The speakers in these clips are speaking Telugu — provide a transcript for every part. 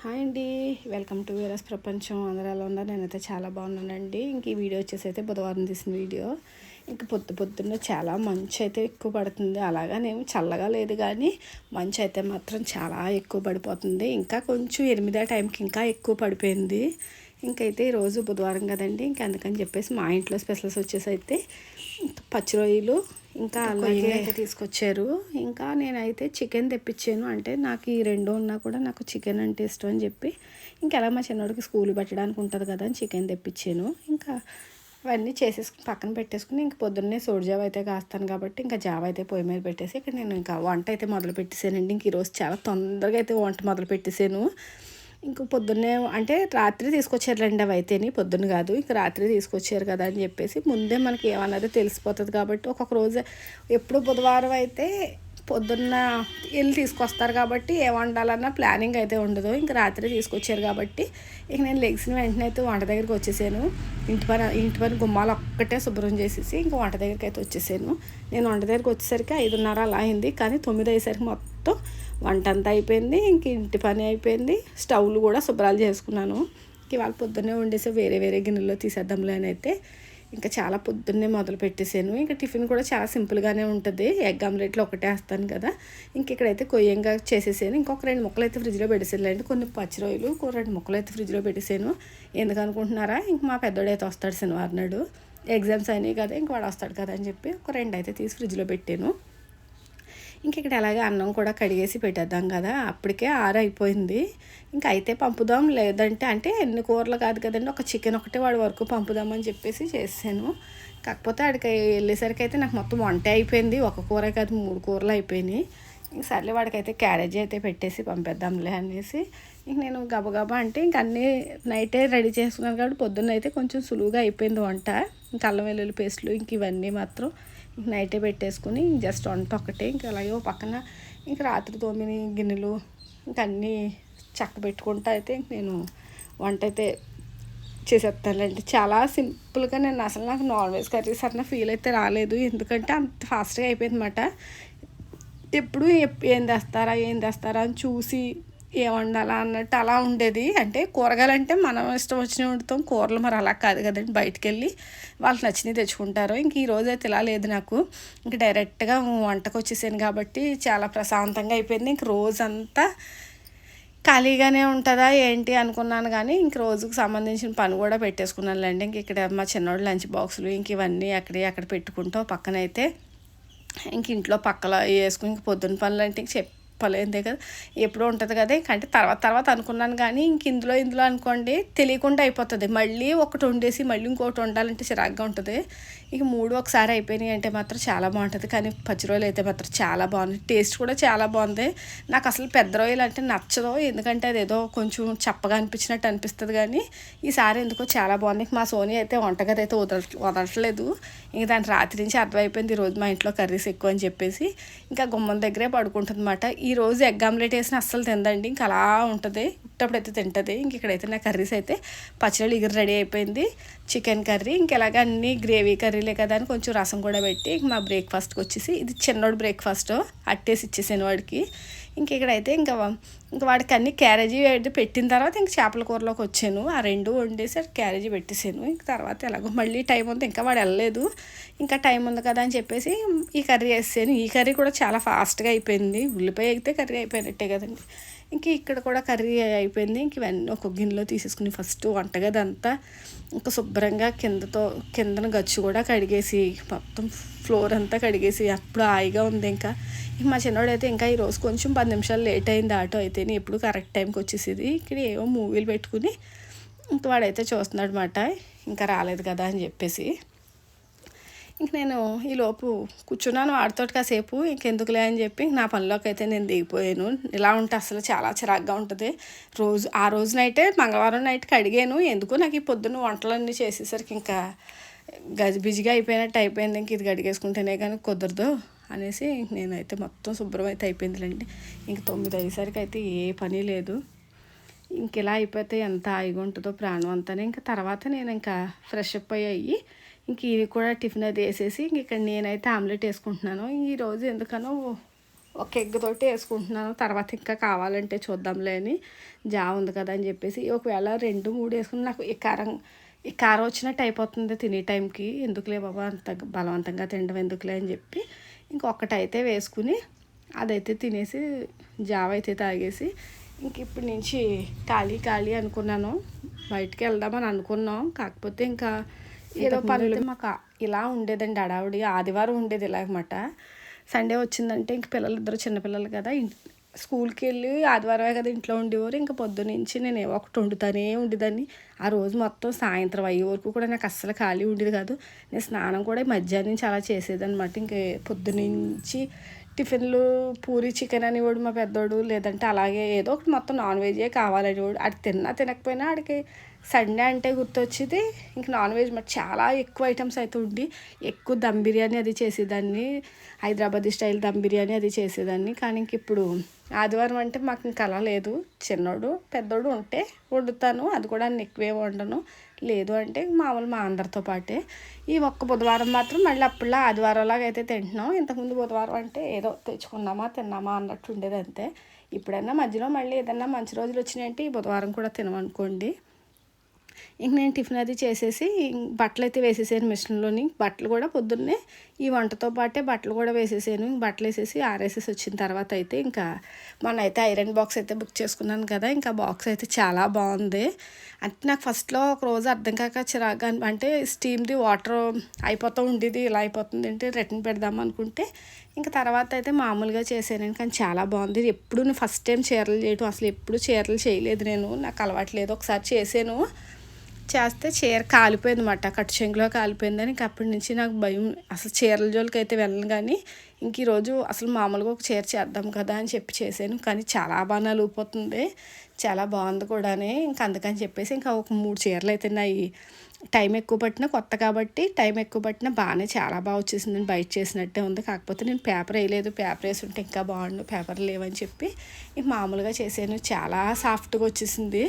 హాయ్ అండి. వెల్కమ్ టు వీరస్ ప్రపంచం. ఆంధ్రాలో ఉన్న ఉన్నారు? నేనైతే చాలా బాగున్నానండి. ఇంక ఈ వీడియో వచ్చేసి అయితే బుధవారం తీసిన వీడియో. ఇంక పొద్దు పొద్దున్న చాలా మంచు అయితే ఎక్కువ పడుతుంది. అలాగనేమి చల్లగా లేదు కానీ మంచు అయితే మాత్రం చాలా ఎక్కువ పడిపోతుంది. ఇంకా కొంచెం ఎనిమిదో టైంకి ఇంకా ఎక్కువ పడిపోయింది. ఇంకైతే ఈరోజు బుధవారం కదండి. ఇంక అందుకని చెప్పేసి మా ఇంట్లో స్పెషల్స్ వచ్చేసి అయితే పచ్చి రొయ్యలు ఇంకా అలాగే అయితే తీసుకొచ్చారు. ఇంకా నేనైతే చికెన్ తెప్పించాను. అంటే నాకు ఈ రెండు ఉన్నా కూడా నాకు చికెన్ అంటే ఇష్టం అని చెప్పి. ఇంకెలా మా చిన్నోడికి స్కూల్ పెట్టడానికి ఉంటుంది కదా అని చికెన్ తెప్పించాను. ఇంకా అవన్నీ చేసేసుకుని పక్కన పెట్టేసుకుని ఇంక పొద్దున్నే సోడి జావ అయితే కాస్తాను కాబట్టి ఇంకా జావ అయితే పొయ్యి మీద పెట్టేసి ఇక్కడ నేను ఇంకా వంట అయితే మొదలు పెట్టేసానండి ఇంక ఈరోజు చాలా తొందరగా అయితే వంట మొదలు పెట్టేశాను ఇంక పొద్దున్నే అంటే రాత్రి తీసుకొచ్చారు రెండు అవి అయితేనే పొద్దున్న కాదు ఇంక రాత్రి తీసుకొచ్చారు కదా అని చెప్పేసి ముందే మనకి ఏమన్నది తెలిసిపోతుంది కాబట్టి ఒక్కొక్క రోజు ఎప్పుడు బుధవారం అయితే పొద్దున్న వెళ్ళి తీసుకొస్తారు కాబట్టి ఏ వండాలన్న ప్లానింగ్ అయితే ఉండదు. ఇంక రాత్రి తీసుకొచ్చారు కాబట్టి ఇక నేను లెగ్సిన వెంటనే అయితే వంట దగ్గరికి వచ్చేసాను. ఇంటి పని ఇంటి పని గుమ్మాలు ఒక్కటే శుభ్రం చేసేసి ఇంకా వంట దగ్గరికి అయితే వచ్చేసాను. నేను వంట దగ్గరికి వచ్చేసరికి ఐదున్నర అలా అయింది. కానీ తొమ్మిది అయ్యేసరికి మొత్తం వంట అంతా అయిపోయింది. ఇంక ఇంటి పని అయిపోయింది. స్టవ్లు కూడా శుభ్రాలు చేసుకున్నాను. ఇవాళ పొద్దున్నే వండేసి వేరే వేరే గిన్నెల్లో తీసేద్దాంలే అని అయితే ఇంకా చాలా పొద్దున్నే మొదలు పెట్టేశాను. ఇంకా టిఫిన్ కూడా చాలా సింపుల్గానే ఉంటుంది. ఎగ్ ఆమ్లెట్లు ఒకటే వేస్తాను కదా. ఇంక ఇక్కడైతే కొయ్యంగా చేసేసాను. ఇంకొక రెండు ముక్కలు అయితే ఫ్రిడ్జ్లో పెట్టేసాను కొన్ని పచ్చి రోజులు రెండు ముక్కలు అయితే ఫ్రిడ్జ్లో పెట్టేసాను. ఎందుకనుకుంటున్నారా? ఇంక మా పెద్దోడైతే వస్తాడు శనివారం నాడు. ఎగ్జామ్స్ అయినాయి కదా ఇంక వాడు వస్తాడు కదా అని చెప్పి ఒక రెండు అయితే తీసి ఫ్రిడ్జ్లో పెట్టాను. ఇంక ఇక్కడ అలాగే అన్నం కూడా కడిగేసి పెట్టేద్దాం కదా అప్పటికే ఆరైపోయింది ఇంకా అయితే పంపుదాం లేదంటే అంటే ఎన్ని కూరలు కాదు కదండి ఒక చికెన్ ఒకటే వాడి వరకు పంపుదామని చెప్పేసి చేసాను. కాకపోతే ఆడికి వెళ్ళేసరికి అయితే నాకు మొత్తం వంట అయిపోయింది ఒక కూర కాదు మూడు కూరలు అయిపోయినాయి. ఇంక సర్లే వాడికైతే క్యారేజీ అయితే పెట్టేసి పంపేద్దాంలే అనేసి. ఇంక నేను గబగబా అంటే ఇంక అన్నీ నైటే రెడీ చేసుకున్నాను కాబట్టి పొద్దున్న అయితే కొంచెం సులువుగా అయిపోయింది వంట. ఇంక అల్లం వెల్లుల్లి పేస్ట్లు ఇంక ఇవన్నీ మాత్రం నైటే పెట్టేసుకుని జస్ట్ వంట ఒకటే ఇంకా అలాగే పక్కన ఇంక రాత్రి తోమిని గిన్నెలు ఇంక అన్నీ చక్క పెట్టుకుంటా అయితే నేను వంట అయితే చేసేస్తానులేండి. చాలా సింపుల్గా నేను అసలు నాకు నాన్ వెజ్ కర్రీస్ అన్న ఫీల్ అయితే రాలేదు. ఎందుకంటే అంత ఫాస్ట్గా అయిపోయింది అనమాట ఎప్పుడు ఏం తెస్తారా ఏం తెస్తారా అని చూసి ఏం వండాలా అన్నట్టు అలా ఉండేది. అంటే కూరగాయలు అంటే మనం ఇష్టం వచ్చినవి వండుతాం. కూరలు మరి అలా కాదు కదండి. బయటకు వెళ్ళి వాళ్ళకి నచ్చినవి తెచ్చుకుంటారు. ఇంక ఈ రోజు అయితే ఇలా లేదు నాకు. ఇంక డైరెక్ట్గా వంటకు వచ్చేసాను కాబట్టి చాలా ప్రశాంతంగా అయిపోయింది. ఇంక రోజంతా ఖాళీగానే ఉంటుందా ఏంటి అనుకున్నాను కానీ ఇంక రోజుకు సంబంధించిన పని కూడా పెట్టేసుకున్నానులేండి. ఇంక ఇక్కడ మా చిన్నోడు లంచ్ బాక్సులు ఇంక ఇవన్నీ అక్కడే అక్కడ పెట్టుకుంటూ పక్కనైతే. ఇంక ఇంట్లో పక్కల వేసుకుని ఇంక పొద్దున్న పనులు అంటే చెప్ చెప్పలేదే కదా? ఎప్పుడూ ఉంటుంది కదా? అంటే తర్వాత తర్వాత అనుకున్నాను కానీ ఇంక ఇందులో ఇందులో అనుకోండి తెలియకుండా అయిపోతుంది. మళ్ళీ ఒకటి వండేసి మళ్ళీ ఇంకోటి వండాలంటే చిరాగ్గా ఉంటుంది. ఇక మూడు ఒకసారి అయిపోయినాయి అంటే మాత్రం చాలా బాగుంటుంది. కానీ పచ్చి రొయ్యలు అయితే మాత్రం చాలా బాగుంది. టేస్ట్ కూడా చాలా బాగుంది. నాకు అసలు పెద్ద రొయ్యలు అంటే నచ్చదు. ఎందుకంటే అది ఏదో కొంచెం చప్పగా అనిపించినట్టు అనిపిస్తుంది కానీ ఈసారి ఎందుకో చాలా బాగుంది. మా సోనీ అయితే వంటగది అయితే వదల వదలట్లేదు. ఇంక దాని రాత్రి నుంచి అర్థమైపోయింది ఈరోజు మా ఇంట్లో కర్రీస్ ఎక్కువ అని చెప్పేసి. ఇంకా గుమ్మం దగ్గరే పడుకుంటుంది అనమాట ఈరోజు ఎగ్ ఆమ్లెట్ వేసిన అస్సలు తిందండి ఇంకా అలా ఉంటుంది. అయితే తింటుంది. ఇంక ఇక్కడైతే నా కర్రీస్ అయితే పచ్చడి ఇగురు రెడీ అయిపోయింది. చికెన్ కర్రీ ఇంకెలాగ అన్ని గ్రేవీ కర్రీలే కదా అని కొంచెం రసం కూడా పెట్టి మా బ్రేక్ఫాస్ట్కి వచ్చేసి ఇది చిన్నోడు బ్రేక్ఫాస్ట్ అట్టేసి ఇచ్చేసాను వాడికి. ఇంక ఇక్కడైతే ఇంకా ఇంకా వాడికి అన్ని క్యారేజీ పెట్టిన తర్వాత ఇంక చేపల కూరలోకి వచ్చాను. ఆ రెండు వండేసి క్యారేజీ పెట్టేసాను. ఇంక తర్వాత ఎలాగో మళ్ళీ టైం ఉంది ఇంకా వాడు వెళ్ళలేదు. ఇంకా టైం ఉంది కదా అని చెప్పేసి ఈ కర్రీ వేసాను ఈ కర్రీ కూడా చాలా ఫాస్ట్గా అయిపోయింది. ఉల్లిపాయ అయితే కర్రీ అయిపోయినట్టే కదండి. ఇంక ఇక్కడ కూడా కర్రీ అయిపోయింది. ఇంక ఇవన్నీ ఒక గిన్నెలో తీసేసుకుని ఫస్ట్ వంటగది అంతా ఇంకా శుభ్రంగా కిందతో కిందన గచ్చు కూడా కడిగేసి మొత్తం ఫ్లోర్ అంతా కడిగేసి అప్పుడు హాయిగా ఉంది ఇంకా. మా చిన్నోడు అయితే ఇంకా ఈరోజు కొంచెం పది నిమిషాలు లేట్ అయింది ఆటో అయితే. ఎప్పుడు కరెక్ట్ టైంకి వచ్చేసేది. ఇక్కడ ఏవో మూవీలు పెట్టుకుని ఇంకా వాడైతే చూస్తున్నాడు అనమాట ఇంకా రాలేదు కదా అని చెప్పేసి. ఇంక నేను ఈలోపు కూర్చున్నాను వాడితోటి కాసేపు ఇంకెందుకులే అని చెప్పి నా పనిలోకి అయితే నేను దిగిపోయాను. ఇలా ఉంటే అసలు చాలా చిరాగ్గా ఉంటుంది. రోజు ఆ రోజునైతే మంగళవారం నైట్కి అడిగాను ఎందుకు నాకు ఈ పొద్దున్న వంటలన్నీ చేసేసరికి ఇంకా గజిబిజిగా అయిపోయినట్టు అయిపోయింది ఇంక ఇది గడిగేసుకుంటేనే కానీ కుదరదు అనేసి నేనైతే మొత్తం శుభ్రం అయితే అయిపోయిందిలేండి. ఇంక తొమ్మిది అయ్యేసరికి అయితే ఏ పని లేదు. ఇంక ఇలా అయిపోతే ఎంత హాయిగా ఉంటుందో ప్రాణం అంతానే. ఇంకా తర్వాత నేను ఇంకా ఫ్రెష్ అప్ అయ్యి ఇంక ఇవి కూడా టిఫిన్ అది వేసేసి ఇంక ఇక్కడ నేనైతే ఆమ్లెట్ వేసుకుంటున్నాను. ఈరోజు ఎందుకనో ఒక ఎగ్ తోటి వేసుకుంటున్నాను. తర్వాత ఇంకా కావాలంటే చూద్దాంలే అని జా ఉంది కదా అని చెప్పేసి ఒకవేళ రెండు మూడు వేసుకుని నాకు ఈ కారం ఈ కారం వచ్చినట్టు అయిపోతుంది తినే టైంకి. ఎందుకులే బాబా అంత బలవంతంగా తినడం ఎందుకులే అని చెప్పి ఇంకొకటైతే వేసుకుని అదైతే తినేసి జావ అయితే తాగేసి ఇంక ఇప్పటి నుంచి ఖాళీ ఖాళీ అనుకున్నాను. బయటికి వెళ్దామని అనుకున్నాం. కాకపోతే ఇంకా ఏదో పనులు మాకు ఇలా ఉండేదండి అడావిడి ఆదివారం ఉండేది ఇలాగమాట సండే వచ్చిందంటే ఇంక పిల్లలు ఇద్దరు చిన్నపిల్లలు కదా స్కూల్కి వెళ్ళి ఆదివారమే కదా ఇంట్లో ఉండేవారు. ఇంకా పొద్దునుంచి నేను ఏవో ఒకటి వండుతానే ఉండేదాన్ని. ఆ రోజు మొత్తం సాయంత్రం అయ్యే వరకు కూడా నాకు అస్సలు ఖాళీ ఉండేది కాదు. నేను స్నానం కూడా మధ్యాహ్నం నుంచి అలా చేసేదన్నమాట. ఇంక పొద్దునుంచి టిఫిన్లు పూరి చికెన్ అనేవాడు మా పెద్దోడు లేదంటే అలాగే ఏదో ఒకటి మొత్తం నాన్ వెజే కావాలనేవాడు. అది తిన్నా తినకపోయినా ఆడికి సండే అంటే గుర్తొచ్చేది ఇంక నాన్ వెజ్ మరి చాలా ఎక్కువ ఐటమ్స్ అయితే ఉండి ఎక్కువ దమ్ బిర్యానీ అది చేసేదాన్ని. హైదరాబాదీ స్టైల్ దమ్ బిర్యానీ అది చేసేదాన్ని. కానీ ఇంక ఇప్పుడు ఆదివారం అంటే మాకు ఇంక అలా లేదు. చిన్నోడు పెద్దోడు ఉంటే వండుతాను. అది కూడా నేను ఎక్కువే వండను. లేదు అంటే మామూలు మా అందరితో పాటే. ఈ ఒక్క బుధవారం మాత్రం మళ్ళీ అప్పుడులా ఆదివారంలాగా అయితే తింటున్నాం. ఇంతకుముందు బుధవారం అంటే ఏదో తెచ్చుకున్నామా తిన్నామా అన్నట్టు ఉండేది అంతే. ఇప్పుడైనా మధ్యలో మళ్ళీ ఏదైనా మంచి రోజులు వచ్చినాయంటే ఈ బుధవారం కూడా తినమనుకోండి. ఇంక నేను టిఫిన్ అది చేసేసి బట్టలు అయితే వేసేసాను మిషన్లోని. బట్టలు కూడా పొద్దున్నే ఈ వంటతో పాటే బట్టలు కూడా వేసేసాను. ఇంక బట్టలు వేసేసి ఆరేసేసి వచ్చిన తర్వాత అయితే ఇంకా మొన్న అయితే ఐరన్ బాక్స్ అయితే బుక్ చేసుకున్నాను కదా ఇంకా బాక్స్ అయితే చాలా బాగుంది. అంటే నాకు ఫస్ట్లో ఒక రోజు అర్థం కాక చిరాగా అంటే స్టీమ్ది వాటర్ అయిపోతూ ఉండేది ఇలా అయిపోతుంది అంటే రిటర్న్ పెడదాం అనుకుంటే ఇంకా తర్వాత అయితే మామూలుగా చేశాను కానీ చాలా బాగుంది. ఎప్పుడు నేను ఫస్ట్ టైం చీరలు చేయటం అసలు ఎప్పుడు చీరలు చేయలేదు నేను. నాకు అలవాట్లేదు ఒకసారి చేశాను చేస్తే చీర కాలిపోయింది అన్నమాట. కట్టు చెంగులో కాలిపోయిందని ఇంక అప్పటి నుంచి నాకు భయం. అసలు చీరల జోలికి అయితే వెళ్ళను కానీ ఇంక ఈరోజు అసలు మామూలుగా ఒక చీర చేద్దాం కదా అని చెప్పి చేశాను. కానీ చాలా బాగా నలిగిపోతుంది. చాలా బాగుంది కూడానే. ఇంక అందుకని చెప్పేసి ఇంకా ఒక మూడు చీరలు అయితే నాయి టైం ఎక్కువ పట్టినా కొత్త కాబట్టి టైం ఎక్కువ పట్టినా బాగానే చాలా బాగా వచ్చేసింది. బయట చేసినట్టే ఉంది. కాకపోతే నేను పేపర్ వేయలేదు. పేపర్ వేసి ఉంటే ఇంకా బాగుండు. పేపర్ లేవని చెప్పి ఇంక మామూలుగా చేశాను. చాలా సాఫ్ట్గా వచ్చేసింది.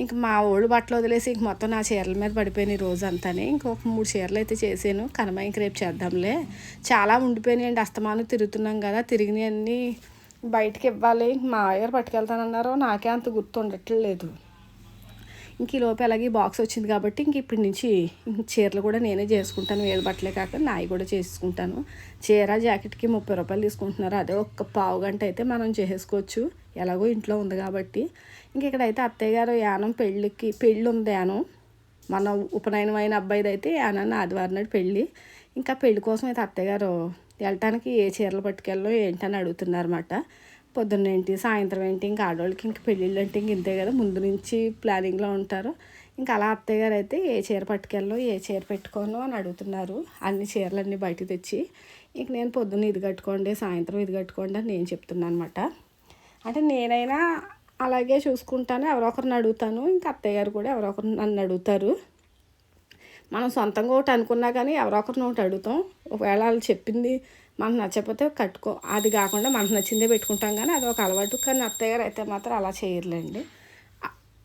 ఇంక మా ఓళ్ళు బట్టలు వదిలేసి ఇంక మొత్తం నా చీరల మీద పడిపోయినాయి రోజు అంతానే ఇంకొక మూడు చీరలు అయితే చేశాను. కనమ ఇంక రేపు చేద్దాంలే. చాలా ఉండిపోయినాయండి. అస్తమానం తిరుగుతున్నాం కదా తిరిగినవి అన్నీ బయటికి ఇవ్వాలి. ఇంక మా అయ్యారు పట్టుకెళ్తానన్నారు. నాకే అంత గుర్తు ఉండట్లేదు. ఇంక ఈ అలాగే బాక్స్ వచ్చింది కాబట్టి ఇంక ఇప్పటి నుంచి చీరలు కూడా నేనే చేసుకుంటాను వేలు బట్టలే కాక నాయి కూడా చేసుకుంటాను. చీర జాకెట్కి ముప్పై రూపాయలు తీసుకుంటున్నారు. అదే ఒక్క పావు గంట అయితే మనం చేసుకోవచ్చు. ఎలాగో ఇంట్లో ఉంది కాబట్టి. ఇంక ఇక్కడైతే అత్తయ్య గారు యానం పెళ్ళికి పెళ్ళి ఉంది యానం. మన ఉపనయనం అయిన అబ్బాయిది అయితే యానాన్ని ఆదివారం నాడు పెళ్ళి. ఇంకా పెళ్ళి కోసం అయితే అత్తయ్య గారు వెళ్ళటానికి ఏ చీరలు పట్టుకెళ్ళో ఏంటని అడుగుతున్నారన్నమాట. పొద్దున్న ఏంటి సాయంత్రం ఏంటి ఇంకా ఆడవాళ్ళకి ఇంక పెళ్ళిళ్ళు అంటే ఇంక ఇంతే కదా ముందు నుంచి ప్లానింగ్లో ఉంటారు. ఇంకా అలా అత్తయ్య గారు అయితే ఏ చీర పట్టుకెళ్ళో ఏ చీర పెట్టుకోను అని అడుగుతున్నారు అన్ని చీరలన్నీ బయట తెచ్చి. ఇంక నేను పొద్దున్న ఇది కట్టుకోండి సాయంత్రం ఇది కట్టుకోండి అని నేను చెప్తున్నాను అనమాట అంటే నేనైనా అలాగే చూసుకుంటాను ఎవరొకరిని అడుగుతాను ఇంకా అత్తయ్య గారు కూడా ఎవరో ఒకరు నన్ను అడుగుతారు. మనం సొంతంగా ఒకటి అనుకున్నా కానీ ఎవరో ఒకరిని ఒకటి అడుగుతాం. ఒకవేళ వాళ్ళు చెప్పింది మనకు నచ్చకపోతే కట్టుకో. అది కాకుండా మనకు నచ్చిందే పెట్టుకుంటాం కానీ అది ఒక అలవాటు. కానీ అత్తయ్య గారు అయితే మాత్రం అలా చేయర్లేండి.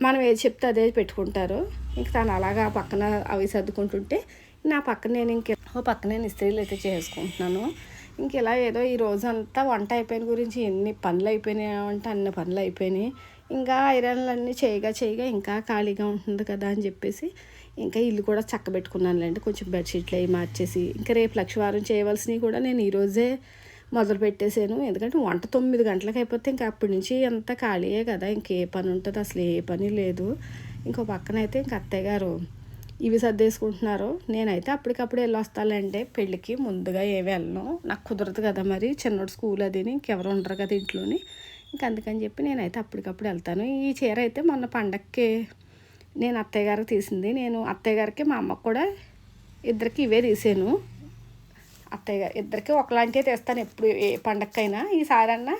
మనం ఏది చెప్తే అదే పెట్టుకుంటారు. ఇంక తను అలాగా ఆ పక్కన అవి సర్దుకుంటుంటే నా పక్కన నేను ఇంక ఓ పక్కన నేను ఇస్త్రీలు అయితే చేసుకుంటున్నాను. ఇంక ఇలా ఏదో ఈ రోజంతా వంట అయిపోయిన గురించి ఎన్ని పనులు అయిపోయినాయి అంటే అన్ని పనులు అయిపోయినాయి. ఇంకా ఐరన్లు అన్నీ చేయగా చేయగా ఇంకా ఖాళీగా ఉంటుంది కదా అని చెప్పేసి ఇంకా ఇల్లు కూడా చక్కబెట్టుకున్నానులేండి. కొంచెం బెడ్షీట్లు అవి మార్చేసి. ఇంకా రేపు లక్షవారం చేయవలసినవి కూడా నేను ఈరోజే మొదలు పెట్టేశాను. ఎందుకంటే వంట తొమ్మిది గంటలకు అయిపోతే ఇంకా అప్పటి నుంచి అంత ఖాళీయే కదా. ఇంకే పని ఉంటుంది? అసలు ఏ పని లేదు. ఇంకో పక్కన అయితే ఇంక అత్తయ్య గారు ఇవి సర్దేసుకుంటున్నారు. నేనైతే అప్పటికప్పుడు వెళ్ళి వస్తానంటే పెళ్ళికి. ముందుగా ఏ వెళ్ళను. నాకు కుదరదు కదా మరి. చిన్నోడు స్కూల్ అది ఇంకెవరు ఉండరు కదా ఇంట్లోని. ఇంక అందుకని చెప్పి నేనైతే అప్పటికప్పుడు వెళ్తాను. ఈ చీర అయితే మొన్న పండక్కి నేను అత్తయ్య గారికి తీసింది. నేను అత్తయ్య గారికి మా అమ్మకు కూడా ఇద్దరికి ఇవే తీసాను. అత్తయ్య గారు ఇద్దరికి ఒకలాంటివే తీస్తాను ఎప్పుడు ఏ పండక్కైనా. ఈసారి అన్నా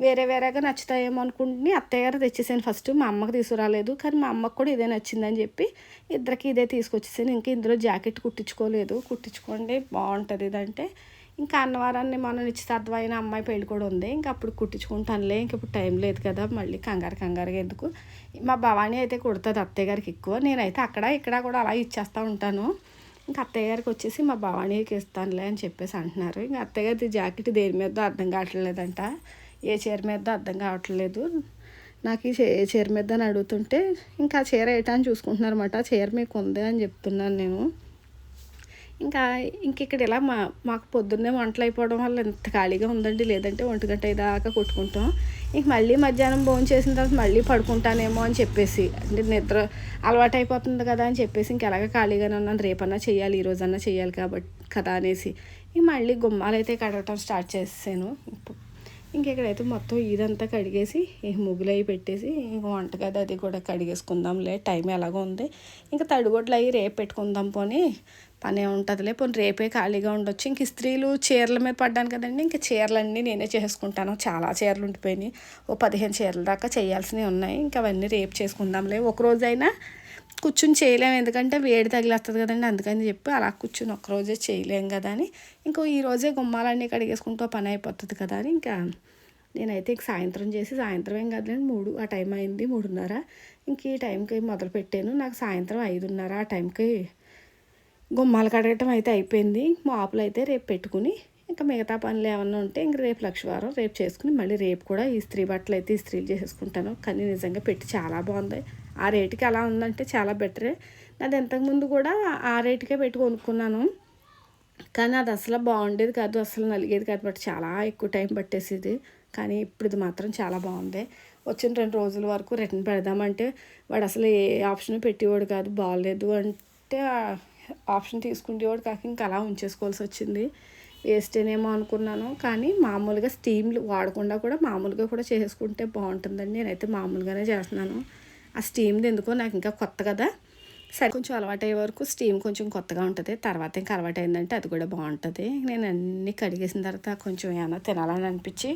వేరే వేరేగా నచ్చుతాయేమో అనుకుంటుని అత్తయ్య గారు తెచ్చేసాను ఫస్ట్. మా అమ్మకి తీసుకురాలేదు కానీ మా అమ్మకు కూడా ఇదే నచ్చిందని చెప్పి ఇద్దరికి ఇదే తీసుకొచ్చేసాను. ఇంకా ఇందులో జాకెట్ కుట్టించుకోలేదు. కుట్టించుకోండి బాగుంటుంది. ఇదంటే ఇంకా అన్నవారాన్ని మనం నిశ్చితార్థం అయిన అమ్మాయి పెళ్ళి కూడా ఉంది. ఇంకా అప్పుడు కుట్టించుకుంటానులే ఇంక ఇప్పుడు టైం లేదు కదా మళ్ళీ కంగారు కంగారుగా ఎందుకు? మా భవానీ అయితే కుడుతుంది అత్తయ్య గారికి ఎక్కువ. నేనైతే అక్కడ ఇక్కడ కూడా అలా ఇచ్చేస్తూ ఉంటాను. ఇంకా అత్తయ్య గారికి వచ్చేసి మా భవానీకి ఇస్తానులే అని చెప్పేసి అంటున్నారు. ఇంకా అత్తయ్య గారి జాకెట్ దేని మీద అర్థం కావట్లేదంట. ఏ చీర మీద అర్థం కావట్లేదు. నాకు ఈ చే- చీర మీద అని అడుగుతుంటే ఇంకా ఆ చీర ఏటా అని చూసుకుంటున్నారన్నమాట. ఆ చీర మీకు ఉంది అని చెప్తున్నాను నేను. ఇంకా ఇంక ఇక్కడ ఇలా మా మాకు పొద్దున్నే వంటలు అయిపోవడం వల్ల ఎంత ఖాళీగా ఉందండి లేదంటే ఒంటి గంట దాకా కొట్టుకుంటాం. ఇంక మళ్ళీ మధ్యాహ్నం భోజనం చేసిన తర్వాత మళ్ళీ పడుకుంటానేమో అని చెప్పేసి అంటే నిద్ర అలవాటు అయిపోతుంది కదా అని చెప్పేసి ఇంక ఎలాగ ఖాళీగానే ఉన్నాను రేపన్నా చేయాలి ఈ రోజన్నా చేయాలి కాబట్టి కదా అనేసి. ఇంక మళ్ళీ గుమ్మాలు అయితే కడగటం స్టార్ట్ చేసాను ఇంకెక్కడైతే మొత్తం ఇదంతా కడిగేసి ఇంక ముగ్గులు అవి పెట్టేసి ఇంక వంటగది అది కూడా కడిగేసుకుందాంలే. టైం ఎలాగో ఉంది. ఇంకా తడిగొడ్లు అవి రేపు పెట్టుకుందాం పోనీ. పనే ఉంటుందిలే. పోనీ రేపే ఖాళీగా ఉండొచ్చు. ఇంక స్త్రీలు చీరల మీద పడ్డాను కదండి. ఇంక చీరలన్నీ నేనే చేసుకుంటాను. చాలా చీరలు ఉండిపోయినాయి. ఓ పదిహేను చీరల దాకా చేయాల్సినవి ఉన్నాయి. ఇంకా అవన్నీ రేపు చేసుకుందాంలే. ఒక రోజైనా కూర్చుని చేయలేము. ఎందుకంటే వేడి తగిలేస్తుంది కదండి. అందుకని చెప్పి అలా కూర్చుని ఒక్కరోజే చేయలేం కదా అని. ఇంకో ఈ రోజే గుమ్మాలన్నీ కడిగేసుకుంటూ పని అయిపోతుంది కదా అని ఇంకా నేనైతే ఇంక సాయంత్రం చేసి సాయంత్రం ఏం కాదులేండి. మూడు ఆ టైం అయింది మూడున్నర. ఇంక ఈ టైంకి మొదలు పెట్టాను. నాకు సాయంత్రం ఐదున్నర ఆ టైంకి గుమ్మాలు కడగటం అయితే అయిపోయింది. మాపులు అయితే రేపు పెట్టుకుని ఇంకా మిగతా పనులు ఏమన్నా ఉంటే ఇంక రేపు లక్షవారం రేపు చేసుకుని మళ్ళీ రేపు కూడా ఈ స్త్రీ బట్టలు అయితే ఇస్త్రీలు చేసేసుకుంటాను. కానీ నిజంగా పెట్టి చాలా బాగుంది. ఆ రేటుకి అలా ఉందంటే చాలా బెటరే. నాది ఇంతకుముందు కూడా ఆ రేటుకే పెట్టి కొనుక్కున్నాను. కానీ అది అసలు బాగుండేది కాదు అసలు నలిగేది కాదు బట్ చాలా ఎక్కువ టైం పట్టేసేది. కానీ ఇప్పుడు ఇది మాత్రం చాలా బాగుంది. వచ్చిన రెండు రోజుల వరకు రిటర్న్ పెడదామంటే వాడు అసలు ఏ ఆప్షన్ పెట్టేవాడు కాదు బాగాలేదు అంటే ఆప్షన్ తీసుకునేవాడు కాక ఇంకా అలా ఉంచేసుకోవాల్సి వచ్చింది. వేస్టేనేమో అనుకున్నాను. కానీ మామూలుగా స్టీమ్లు వాడకుండా కూడా మామూలుగా కూడా చేసుకుంటే బాగుంటుందని నేనైతే మామూలుగానే చేస్తున్నాను. ఆ స్టీమ్ది ఎందుకో నాకు ఇంకా కొత్త కదా. సరే కొంచెం అలవాటు అయ్యే వరకు స్టీమ్ కొంచెం కొత్తగా ఉంటుంది. తర్వాత ఇంకా అలవాటు అయిందంటే అది కూడా బాగుంటుంది. నేను అన్నీ కడిగేసిన తర్వాత కొంచెం ఏమైనా తినాలని అనిపించి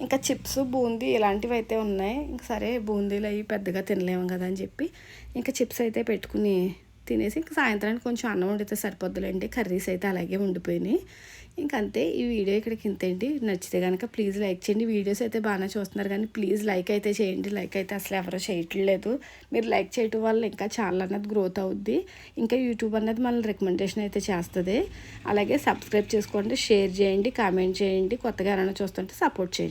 ఇంకా చిప్స్ బూందీ ఇలాంటివి అయితే ఉన్నాయి. ఇంకా సరే బూందీలు అవి పెద్దగా తినలేము కదా అని చెప్పి ఇంకా చిప్స్ అయితే పెట్టుకుని తినేసి ఇంకా సాయంత్రానికి కొంచెం అన్నం వండితే సరిపోద్దులేండి. కర్రీస్ అయితే అలాగే ఉండిపోయినాయి. ఇంకంతే ఈ వీడియో ఇక్కడికి ఇంతేంటి నచ్చితే కనుక ప్లీజ్ లైక్ చేయండి. వీడియోస్ అయితే బాగానే చూస్తున్నారు కానీ ప్లీజ్ లైక్ అయితే చేయండి. లైక్ అయితే అసలు ఎవరో చేయట్లేదు. మీరు లైక్ చేయటం వల్ల ఇంకా ఛానల్ అన్నది గ్రోత్ అవుద్ది. ఇంకా యూట్యూబ్ అన్నది మనల్ని రికమెండేషన్ అయితే చేస్తుంది. అలాగే సబ్స్క్రైబ్ చేసుకోండి షేర్ చేయండి కామెంట్ చేయండి. కొత్తగా ఏమైనా చూస్తుంటే సపోర్ట్ చేయండి.